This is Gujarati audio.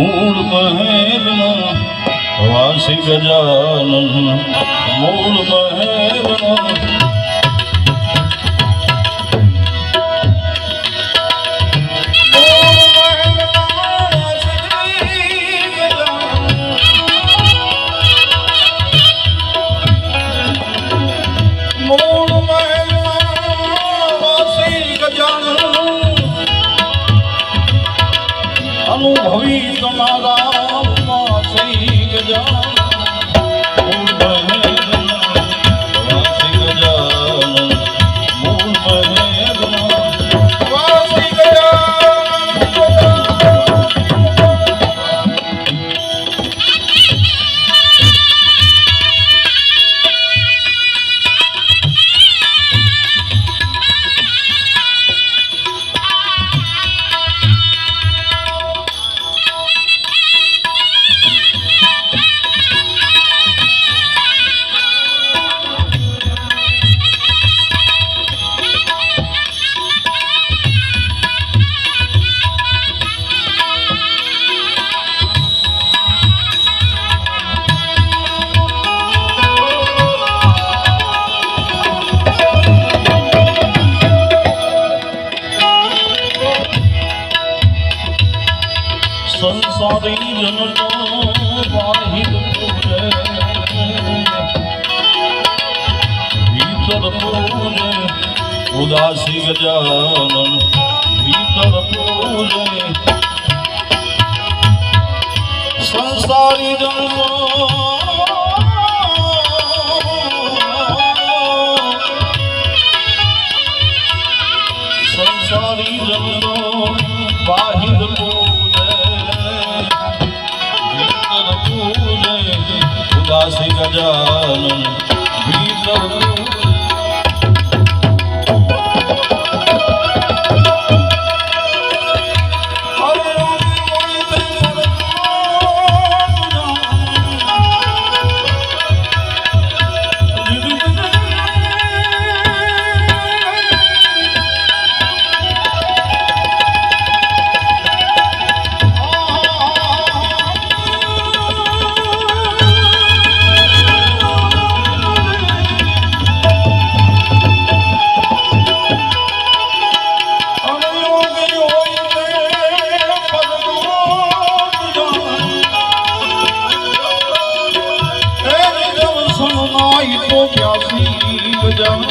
મૂળ મહેલના વાસી ગજાનન મૂળ મહેલના અનુભવી તમારા વાસી ઉદાસી ગજાનન ભીતર પૂજે સંસારી જન્મો સંસારી જન્મો વાહિદ ઉદાસી ગજાનન પૂજે કો પ્યાસી ગજા